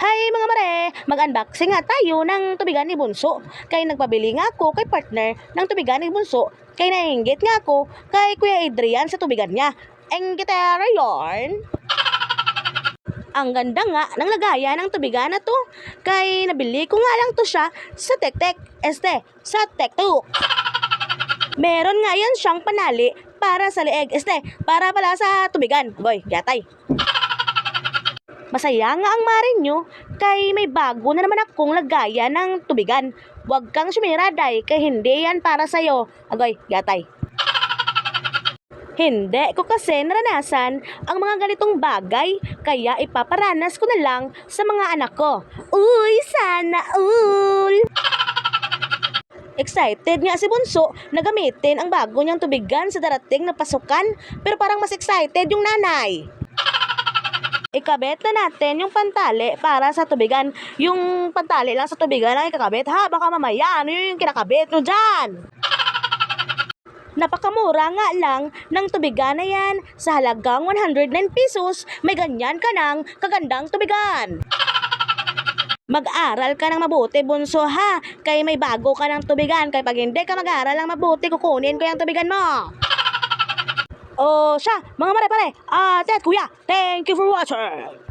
Hi mga mare! Mag-unboxing nga tayo ng tubigan ni Bunso. Kay nagpabili nga ako kay partner ng tubigan ni Bunso. Kay nainggit nga ako kay Kuya Adrian sa tubigan niya. Enggitera yarn! Ang ganda nga ng lagayan ng tubigan na to. Kay nabili ko nga lang to siya sa Tek-Tek. Este, sa Tek-Tuk. Meron nga yan siyang panali para sa leeg. Este, para pala sa tubigan. Boy, yatay. Masaya nga ang marin nyo, kay may bago na naman akong lagayan ng tubigan. Huwag kang sumira, day, kay hindi yan para sa'yo. Agoy, gatay. Hindi ko kasi naranasan ang mga ganitong bagay, kaya ipaparanas ko na lang sa mga anak ko. Uy, sana all! Excited nga si Bunso na gamitin ang bago niyang tubigan sa darating na pasukan, pero parang mas excited yung nanay. Ikabit na natin yung pantali para sa tubigan. Yung pantali lang sa tubigan ang ikakabit ha. Baka mamaya ano yung kinakabit nyo dyan. Napakamura nga lang ng tubigan na yan. Sa halagang 109 pesos, may ganyan ka ng kagandang tubigan. Mag-aral ka ng mabuti, bunso ha. Kay may bago ka ng tubigan. Kay pag hindi ka mag-aral ng mabuti, kukunin ko yung tubigan mo. Oh, siya, mga mare pare. Ah, Ted, kuya, thank you for watching.